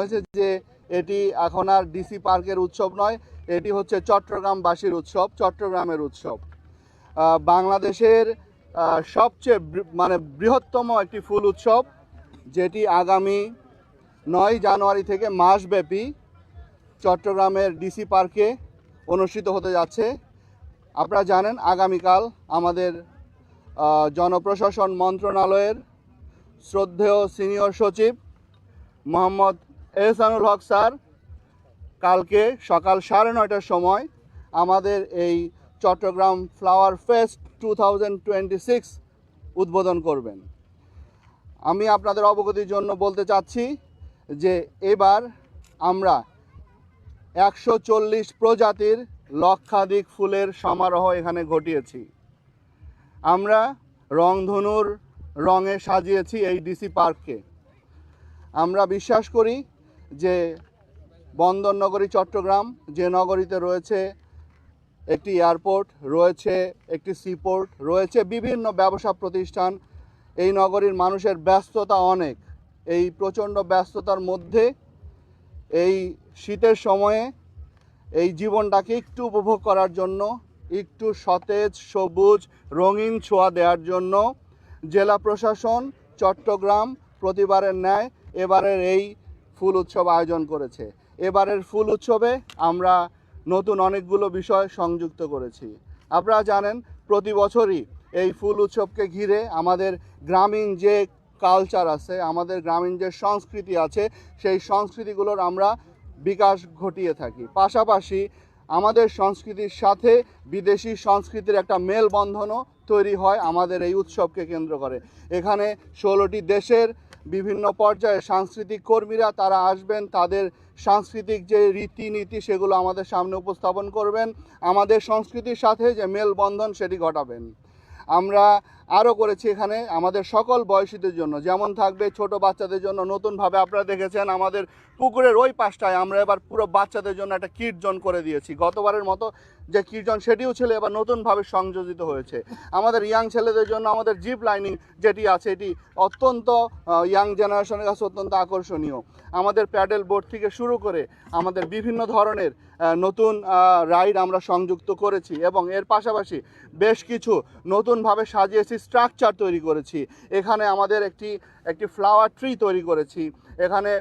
হয়েছে যে এটি এখন আর ডিসি পার্কের উৎসব নয়, এটি হচ্ছে চট্টগ্রামবাসীর উৎসব, চট্টগ্রামের উৎসব। বাংলাদেশের সবচেয়ে মানে বৃহত্তম একটি ফুল উৎসব, যেটি আগামী নয় জানুয়ারি থেকে মাসব্যাপী চট্টগ্রামের ডিসি পার্কে অনুষ্ঠিত হতে যাচ্ছে। আপনারা জানেন, আগামীকাল আমাদের জনপ্রশাসন মন্ত্রণালয়ের শ্রদ্ধেয় সিনিয়র সচিব মোহাম্মদ এহসানুল হক স্যার, কালকে সকাল সাড়ে নয়টার সময় আমাদের এই চট্টগ্রাম ফ্লাওয়ার ফেস্ট টু উদ্বোধন করবেন। আমি আপনাদের অবগতির জন্য বলতে চাচ্ছি যে এবার আমরা একশো চল্লিশ প্রজাতির লক্ষাধিক ফুলের সমারোহ এখানে ঘটিয়েছি। আমরা রংধনুর রঙে সাজিয়েছি এই ডিসি পার্ককে। আমরা বিশ্বাস করি যে বন্দর নগরী চট্টগ্রাম যে নগরীতে রয়েছে একটি এয়ারপোর্ট, রয়েছে একটি সিপোর্ট, রয়েছে বিভিন্ন ব্যবসা প্রতিষ্ঠান, এই নগরীর মানুষের ব্যস্ততা অনেক। এই প্রচণ্ড ব্যস্ততার মধ্যে এই শীতের সময়ে এই জীবনটাকে একটু উপভোগ করার জন্য, একটু সতেজ, সবুজ, রঙিন ছোঁয়া দেওয়ার জন্য জেলা প্রশাসন চট্টগ্রাম প্রতিবারের ন্যায় এবারের এই ফুল উৎসব আয়োজন করেছে। এবারের ফুল উৎসবে আমরা নতুন অনেকগুলো বিষয় সংযুক্ত করেছি। আপনারা জানেন, প্রতি বছরই এই ফুল উৎসবকে ঘিরে আমাদের গ্রামীণ যে কালচার আছে, আমাদের গ্রামীণ যে সংস্কৃতি আছে, সেই সংস্কৃতিগুলোর আমরা বিকাশ ঘটিয়ে থাকি। পাশাপাশি আমাদের সংস্কৃতির সাথে বিদেশি সংস্কৃতির একটা মেলবন্ধনও তৈরি হয়, আমাদের এই উৎসবকে কেন্দ্র করে। এখানে ষোলোটি দেশের বিভিন্ন পর্যায়ে সাংস্কৃতিক কর্মীরা তারা আসবেন, তাদের সাংস্কৃতিক যে রীতিনীতি সেগুলো আমাদের সামনে উপস্থাপন করবেন, আমাদের সংস্কৃতির সাথে যে মেলবন্ধন সেটি ঘটাবেন। আমরা আরও করেছি এখানে আমাদের সকল বয়সীদের জন্য। যেমন থাকবে ছোট বাচ্চাদের জন্য। নতুনভাবে আপনারা দেখেছেন আমাদের পুকুরের ওই পাশটায় আমরা এবার পুরো বাচ্চাদের জন্য একটা কীর্জন করে দিয়েছি। গতবারের মতো যে কীর্জন সেটিও ছিল এবার নতুনভাবে সংযোজিত হয়েছে। আমাদের ইয়াং ছেলেদের জন্য আমাদের জিপ লাইনিং যেটি আছে, এটি অত্যন্ত ইয়াং জেনারেশনের কাছে অত্যন্ত আকর্ষণীয়। আমাদের প্যাডেল বোর্ড থেকে শুরু করে আমাদের বিভিন্ন ধরনের নতুন রাইড আমরা সংযুক্ত করেছি এবং এর পাশাপাশি বেশ কিছু নতুনভাবে সাজিয়েছি। স্ট্রাকচার তৈরি করেছি। এখানে আমাদের একটি একটি ফ্লাওয়ার ট্রি তৈরি করেছি। এখানে